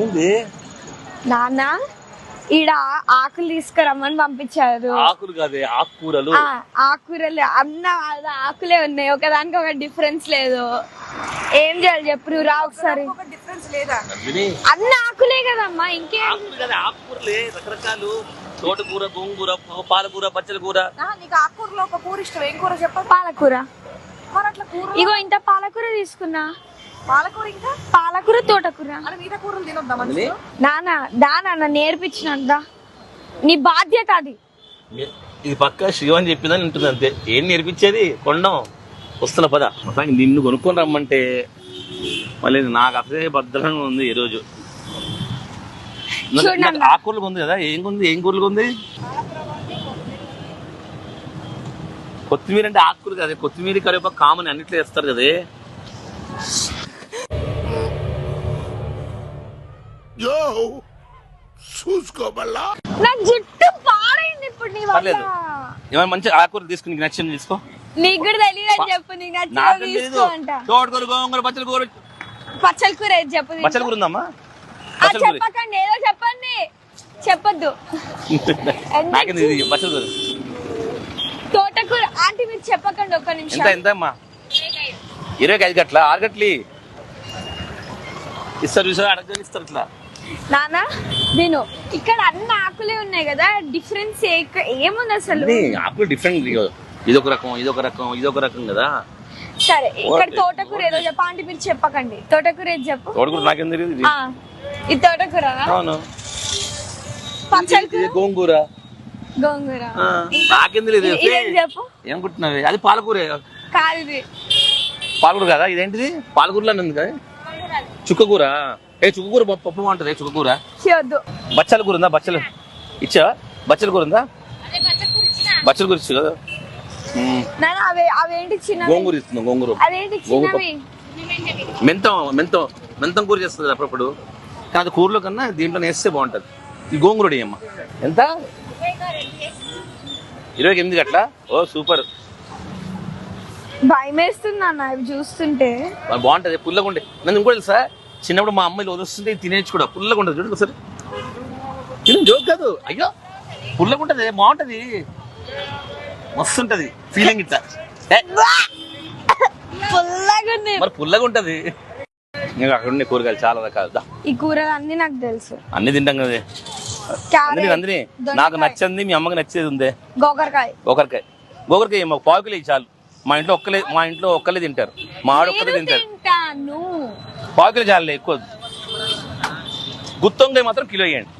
ఏముంది? నాన్న ఈడ ఆకులు తీసుకురమ్మని పంపించారు. ఆకులు కాదే ఆకుకూరలు. ఆ, ఆకుకూరలు. అన్న ఆకులే ఉన్నాయి. ఒకదానికి ఒక డిఫరెన్స్ లేదు. ఏం చేయాలి చెప్పు నువ్వు రా ఒకసారి. డిఫరెన్స్ లేదా? నందిని. అన్న ఆకులే కదమ్మా ఇంకేం? ఆకులు కదా ఆకుకూరలే రకరకాలు. తోటకూర గోంగూర పాలకూర బచ్చల కూర నీకు ఆకుకూరలో ఒక కూర ఇష్టం. ఏం కూర చెప్పదు పాలకూర. ఇగో ఇంత పాలకూర తీసుకున్నా. పాలకూర ఇంకా? పాలకూర తోటకూర. అరే మిగతా కూరలు తినొద్దా నందిని మంచిగా నాన్న దానా నేర్పించినందా నీ బాధ్యత అది. ఇది పక్క శివని చెప్పిందని ఉంటుంది అంతే. ఏం నేర్పించేది? కొండం. వస్తున్న పద. మొత్తానికి నిన్ను కొనుక్కొని రమ్మంటే మళ్ళీ నాకు అసలే భద్రంగా ఉంది ఈ రోజు. నాకు- చూడండి నాకు ఆకుకూరలు ఉంది కదా ఏం ఉంది ఏం కూరలు ఉంది కొత్తిమీర అంటే ఆకుకూర కదా. కొత్తిమీర కరివేపాకు కామన్ అన్నిట్లో వేస్తారు కదే. యో నా జుట్టు పాడైంది ఇప్పుడు నీ వల్ల. పర్లేదు. ఏమైనా మంచి ఆకుకూర తీసుకుని నీకు నచ్చింది తీసుకో. నీకు కూడా తెలియదు అని చెప్పు నీకు నచ్చిన నాకు తెలీదు తీసుకో అంట. తోటకూర గోంగూర బచ్చల కూర. పచ్చల కూర ఏది చెప్పు కూర ఉందమ్మా. ఆ, కూర. చెప్పకండి ఏదో చెప్పండి. చెప్పొద్దు. నాకేంది ఇది బచ్చల కూర. తోటకూర ఆంటీ మీరు చెప్పకండి ఒక్క ఎంత నిమిషం. ఎంత అమ్మా? ఇరవై ఐదు గట్ల ఆరు గట్లి. ఇస్తారు చూసారు అడగని ఇస్తారు ఇట్లా. నాన్న నేను ఇక్కడ అన్ని ఆకులే ఉన్నాయి కదా డిఫరెన్స్ ఏముంది అసలు? ఆకులు డిఫరెంట్ ఇదొక రకం ఇదొక రకం ఇదొక రకం కదా. సరే ఇక్కడ తోటకూర ఏదో చెప్ప ఆంటీ మీరు చెప్పకండి. తోటకూర ఏది చెప్పు? తోటకూర నాకేం తెలియదు ఇది. తోటకూర అవును. గోంగూర. గోంగూర. నాకేం తెలియదు చెప్పు? ఏమనుకుంటున్నావు అది పాలకూరే. కాదు ఇది. పాలకూర కదా ఇదేంటిది? పాలకూరలో ఉంది కదా. చుక్కకూర? ఏ చుక్కకూర పప్పు బాగుంటుంది చుక్కకూర. బచ్చల కూర ఉందా? బచ్చలు ఇచ్చా? బచ్చల కూర ఉందా? బచ్చల కూర ఇచ్చు కదా? గోంగూర ఇస్తుంది గోంగూర. అదేంటి గోంగూర చిన్నవి? మెంతం మెంతం మెంతం కూర చేస్తుంది కదా అప్పుడప్పుడు. కానీ అది కూరలో కన్నా దీంట్లో వేస్తే బాగుంటుంది. ఈ గోంగూర అమ్మ. ఎంత? ఇరవై ఎనిమిది గట్ల ఓ సూపర్. భయం వేస్తుంది ఇవి చూస్తుంటే. మరి బాగుంటది పుల్లగా ఉండే నన్ను ఇంకోటి తెలుసా? చిన్నప్పుడు మా అమ్మాయిలు వదిలిస్తుంటే ఇది తినేచ్చు కూడా పుల్లగా ఉంటుంది చూడండి ఒకసారి తిన జోక్ కాదు. అయ్యో పుల్లగా ఉంటది బాగుంటది. మస్తు ఉంటది ఫీలింగ్ ఇట్లా. ఏ, మరి పుల్లగా ఉంటది ఇంకా అక్కడ ఉండే కూరగాయలు చాలా రకాలు. దా. ఈ కూరలు అన్ని నాకు తెలుసు. అన్ని తింటాం కదా. క్యారెట్ నందిని నాకు నచ్చింది మీ అమ్మకి నచ్చేది ఉందే. గోకరకాయ గోకరకాయ గోకరకాయ మాకు పావు కిలో ఇయ్యి చాలు. మా ఇంట్లో ఒక్కలే మా ఇంట్లో ఒక్కలే తింటారు. మా ఆడ ఒక్కలే తింటారు. తింటాను. పావు కిలో చాలే ఎక్కువ. వద్దు. గుత్తి వంకాయ మాత్రం కిలో ఇవ్వండి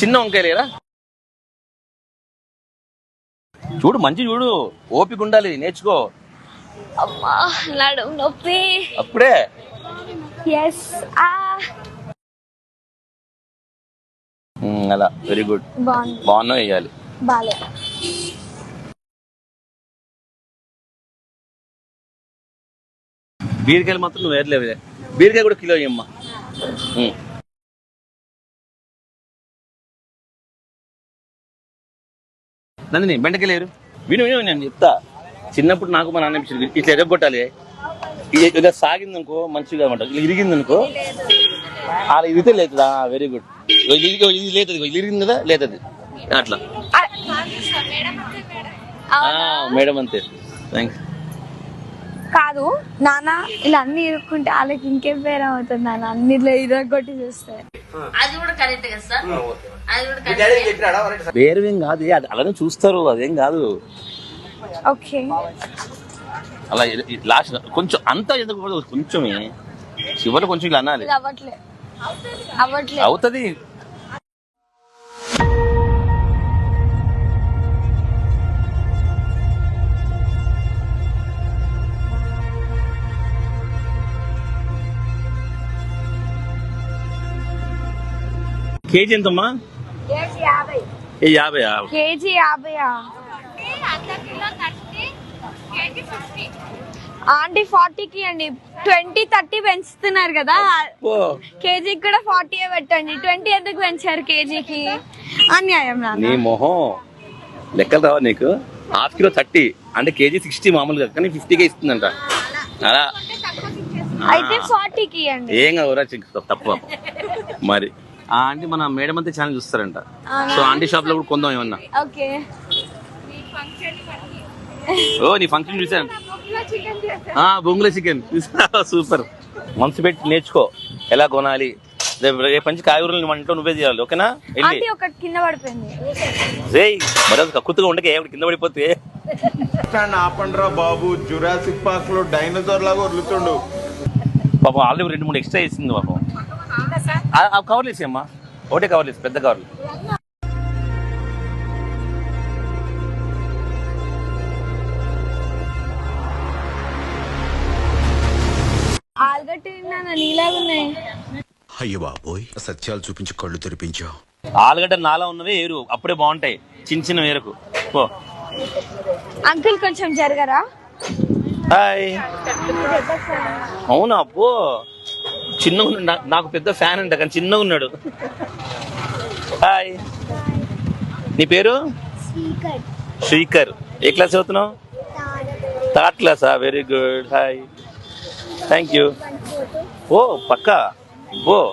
చిన్న వంకాయ లేదా చూడు మంచి చూడు. ఓపిక ఉండాలి నేర్చుకో. అమ్మా నడుము నొప్పి. అప్పుడే. ఎస్ ఆ. ఉమ్, అలా వెరీ గుడ్ బాగుంది. బాగున్నా వేయాలి బాలే. బీరకాయలు మాత్రం నువ్వు వేరలేవు బీరకాయ కూడా కిలో ఉమ్. నందిని బెండకాయలు లేరు విను విను నేను చెప్తా. చిన్నప్పుడు నాకు మా నాన్న ఇచ్చింది ఇట్లా ఎరగొట్టాలి ఇ- ఇలా సాగిందనుకో మంచిగా అనమాట ఇలా ఇరిగిందనుకో అలా ఇరిగితే లేదుదా వెరీ గుడ్ ఇది లేదు ఇది ఇరిగింది కదా లేదది అట్లా. ఆ, మేడం అంతే థ్యాంక్స్ కాదు. నాన్న ఇలా అన్ని ఇరుక్కుంటే వాళ్ళకి ఇంకేం పేరు అవుతుంది నాన్న అన్ని ఇట్లా ఇరగొట్టి చూస్తే. అది కూడా కరెక్ట్ కదా సార్? అది కూడా కరెక్ట్ వేరేవేం కాదు. అది అలానే చూస్తారు అదేం కాదు. ఓకే. అలా లాస్ట్ కొంచెం అంతా ఎందుకు కొంచెమే. చివరి కొంచెం ఇలా అనాలి. ఇది అవ్వట్లే. అవ్వట్లే. అవుతుంది. కేజీ ఎంతమ్మా? యాభై. ఏ యాభై కేజీ యాభైయా? ఆంటీ ఫార్టీకి అండి. ట్వంటీ థర్టీ పెంచుతున్నారు కదా. కేజీకి కూడా ఫార్టీ పెట్టండి. ట్వంటీ ఎందుకు పెంచారు కేజీకి? అన్యాయం నీ మొహం. లెక్కలు రావా నీకు? Half kilo thirty. అంటే కేజీ సిక్స్టీ మామూలుగా కానీ ఫిఫ్టీకే ఇస్తుందంట. అలా. అయితే ఫార్టీకి ఇవ్వండి ఏం చిక్కు తప్పు పాపం. మరి. ఆ ఆంటీ మన మేడం అంతా ఛానల్ చూస్తారంట? సో ఆంటీ షాప్లో కూడా కొందాం ఏమన్నా. ఓకే. ఓ నీ ఫంక్షన్ చూసాను ఆ బొంగుల చికెన్ సూపర్. మనసు పెట్టి నేర్చుకో. ఎలా కొనాలి? రేపు రేపు నుంచి కాయగూరలు వంట నువ్వే చేయాలి ఓకేనా? వెళ్ళి. ఆంటీ ఒకటి కింద పడిపోయింది. రేయ్ మరి అది కక్కుతుగా ఉండకే ఎవడు కింద పడిపోతే? ఆపండ్రా బాబు. జురాసిక్ పార్క్లో డైనోసార్ లాగా వదులుతుండు. పాపం ఆల్రెడీ రెండు మూడు ఎక్స్ట్రా వేసింది పాపం. ఆ- కవర్లు వేసేయమ్మా ఒకటే కవర్లు పెద్ద కవర్లు అయ్య బాబోయ్. సత్యాలు చూపించి కళ్ళు తెరిపించావు. ఆలుగడ్డ నాలా ఉన్నవే ఏరు అప్పుడే బాగుంటాయి. చిన్న చిన్న వేరకు. పో. అంకుల్ కొంచెం జరగరా? హాయ్. అవునా పో. చిన్నగా నాకు పెద్ద ఫ్యాన్ అంట కానీ చిన్నగా ఉన్నాడు. హాయ్. నీ పేరు? శ్రీకర్. ఏ క్లాస్ చదువుతున్నావు? థర్డ్ క్లాసా. Very good. Hi. Thank you. ఓ పక్కా? ఓ.